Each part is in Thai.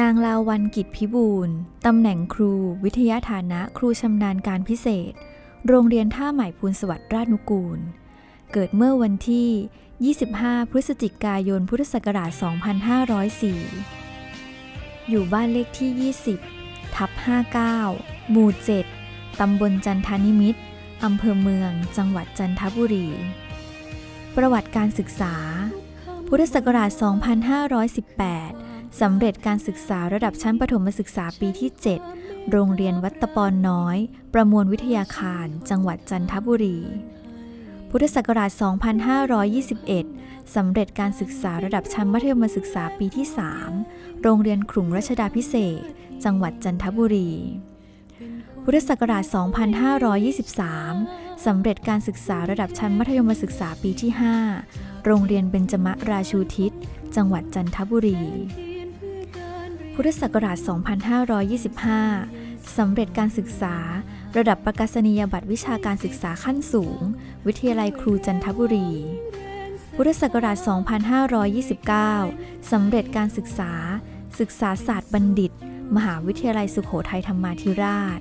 นางลาวันกิจพิบูลตำแหน่งครู วิทยาฐานะครูชำนาญการพิเศษ โรงเรียนท่าใหม่พูนสวัสดิ์ราชนุกูล เกิดเมื่อวันที่ 25 พฤศจิกายนพุทธศักราช 2504 อยู่บ้านเลขที่ 20 ทับ 59 หมู่ 7 ตำบลจันทานิมิตรอำเภอเมือง จังหวัดจันทบุรี ประวัติการศึกษา พุทธศักราช 2518 สำเร็จการศึกษาระดับชั้นประถมศึกษาปีที่ 7 โรงเรียนวัดตะปอนน้อย ประมวลวิทยาคาร จังหวัดจันทบุรี พุทธศักราช 2521 สำเร็จการศึกษาระดับชั้นมัธยมศึกษาปีที่ 3 โรงเรียนขลุงรัชดาพิเศษ จังหวัดจันทบุรี พุทธศักราช 2523 สำเร็จการศึกษาระดับชั้นมัธยมศึกษาปีที่ 5 โรงเรียนเบญจมราชูทิศ จังหวัดจันทบุรี พุทธศักราช 2525 สำเร็จการศึกษา ระดับประกาศนียบัตรวิชาการศึกษาขั้นสูง วิทยาลัยครูจันทบุรี พุทธศักราช 2529 สำเร็จการศึกษา ศึกษาศาสตร์บัณฑิต มหาวิทยาลัยสุโขทัยธรรมาธิราช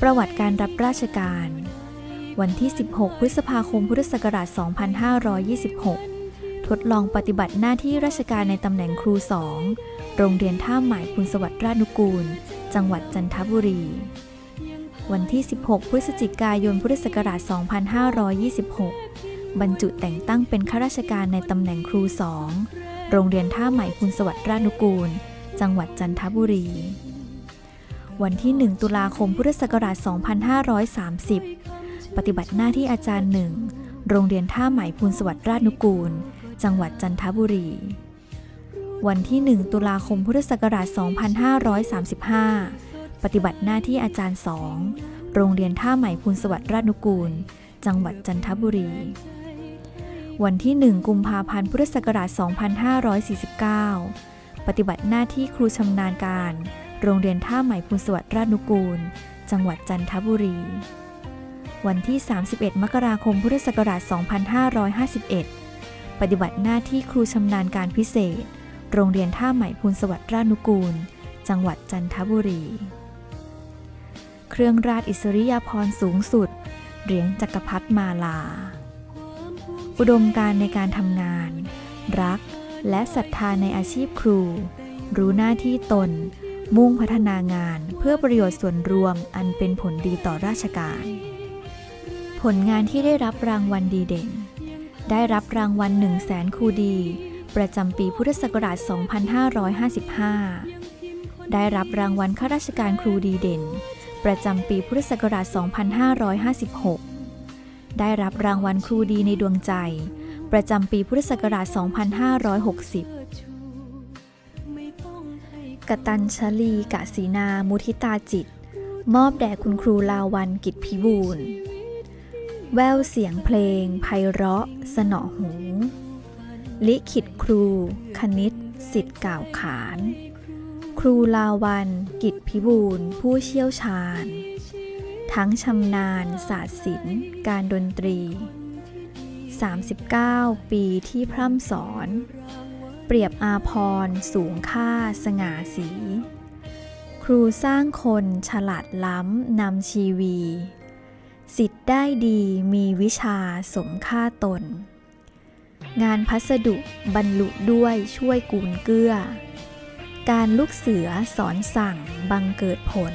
ประวัติการรับราชการ วันที่ 16 พฤษภาคม พุทธศักราช 2526 ทดลองปฏิบัติหน้าที่ราชการในตำแหน่งครูสองโรงเรียนท่าใหม่พุนสวัสดิ์ราชนุกูล จังหวัดจันทบุรี วันที่ 16 พฤศจิกายน พุทธศักราช 2526 บรรจุแต่งตั้งเป็นข้าราชการในตำแหน่งครูสองโรงเรียนท่าใหม่พุนสวัสดิ์ราชนุกูล จังหวัดจันทบุรี วันที่ 1 ตุลาคม พุทธศักราช 2530 ปฏิบัติหน้าที่อาจารย์หนึ่ง โรงเรียนท่าใหม่พูนสวัสดิ์ราชนุกูล จังหวัดจันทบุรี วันที่ 1 ตุลาคมพุทธศักราช 2535 ปฏิบัติหน้าที่อาจารย์สองโรงเรียนท่าใหม่พูนสวัสดิ์ราชนุกูล จังหวัดจันทบุรี วันที่ 1 กุมภาพันธ์พุทธศักราช 2549 ปฏิบัติหน้าที่ครูชำนาญการ โรงเรียนท่าใหม่พูนสวัสดิ์ราชนุกูล จังหวัดจันทบุรีวันที่ 31 มกราคม พุทธศักราช 2551 ปฏิบัติหน้าที่ครูชำนาญการพิเศษ โรงเรียนท่าใหม่พูนสวัสดิ์ราชนุกูล จังหวัดจันทบุรี เครื่องราชอิสริยาภรณ์สูงสุด เหรียญจักรพรรดิมาลา อุดมการในการทำงาน รักและศรัทธาในอาชีพครู รู้หน้าที่ตน มุ่งพัฒนางานเพื่อประโยชน์ส่วนรวมอันเป็นผลดีต่อราชการ ผลงานที่ได้รับรางวัลดีเด่น ได้รับรางวัล 1 0 0 0 0แสนครูดี ประจำปีพุทธศักราช 2555 ได้รับรางวัลข้าราชการครูดีเด่น ประจำปีพุทธศักราช 2556 ได้รับรางวัลครูดีในดวงใจ ประจำปีพุทธศักราช 2560กตัญชลีกะสีนา มุทิตาจิต มอบแด่คุณครูลาวันกิจพิบูล แววเสียงเพลงไพเราะ สนอหู ลิขิตครู คณิตสิทธิ์กล่าวขาน ครูลาวัน กิจพิบูลผู้เชี่ยวชาญ ทั้งชำนาญศาสตร์ศิลป์ การดนตรี 39 ปีที่พร่ำสอน เปรียบอาพรสูงค่าสง่าสี ครูสร้างคนฉลาดล้ำนำชีวี สิทธิ์ได้ดีมีวิชาสมค่าตน งานพัสดุบรรลุด้วยช่วยกูลเกื้อ การลูกเสือสอนสั่งบังเกิดผล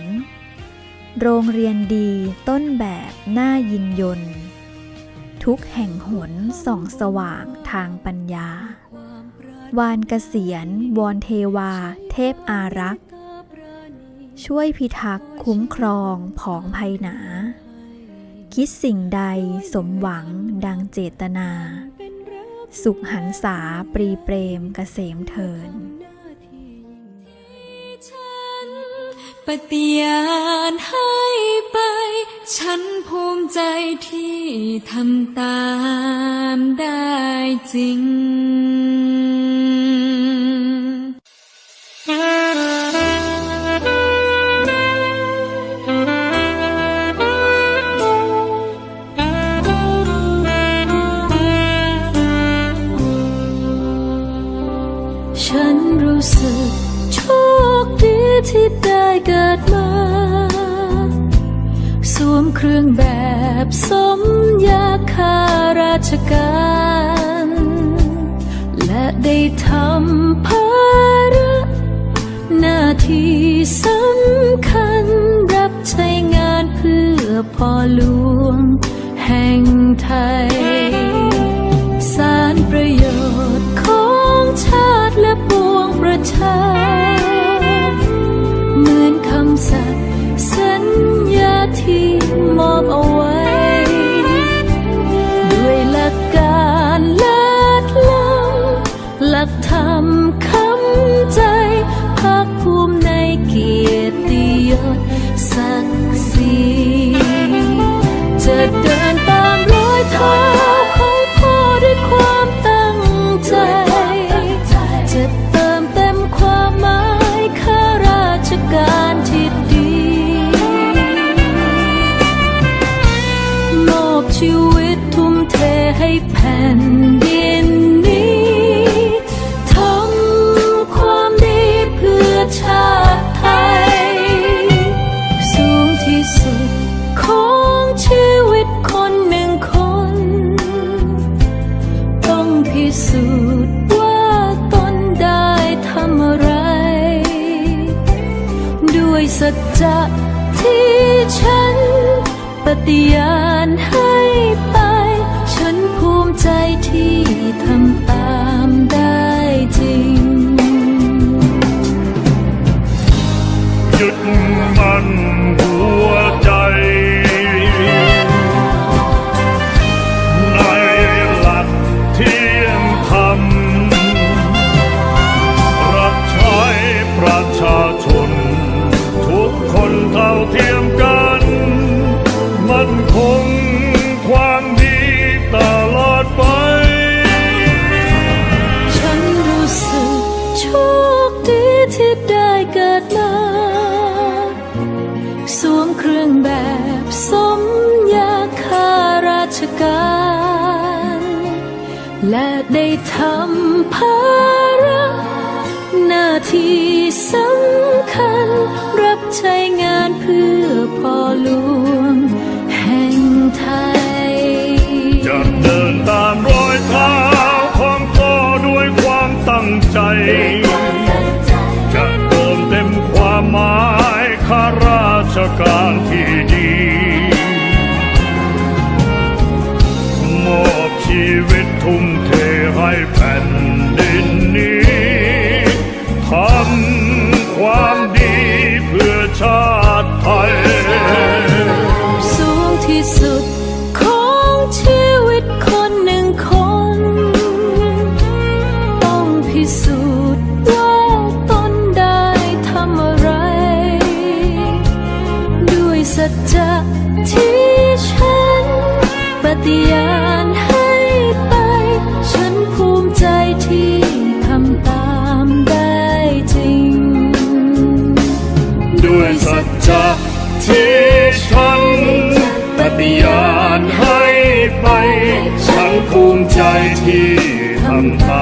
โรงเรียนดีต้นแบบน่ายินยน ทุกแห่งหนส่องสว่างทางปัญญา วานเกษียณวอนเทวา เทพอารักษ์ ช่วยพิทักษ์คุ้มครองผองภัยหนา คิดสิ่งใดสมหวังดังเจตนา สุขหันษาปรีเปรมเกษมเทินปฏิญาณให้ไป ฉันภูมิใจที่ทำตามได้จริง รื่องแบบสมยาคาราชการ และได้ทำภาระหน้าที่สำคัญรับใช้งานเพื่อพ่อหลวงแห่งไทย sun. ยสัจจะที่ฉัน ปฏิญาณให้ไป ฉันภูมิใจที่ทำ ที่ได้เกิดมาสวมเครื่องแบบสมยาคาราชการ และได้ทำภาระหน้าที่สำคัญ รับใช้งานเพื่อพ่อหลวง สัจจะที่ฉันปฏิญาณให้ไป ฉันภูมิใจที่ทำตามได้จริง ด้วยสัจจะที่ฉันปฏิญาณให้ไป ฉันภูมิใจที่ทำตาม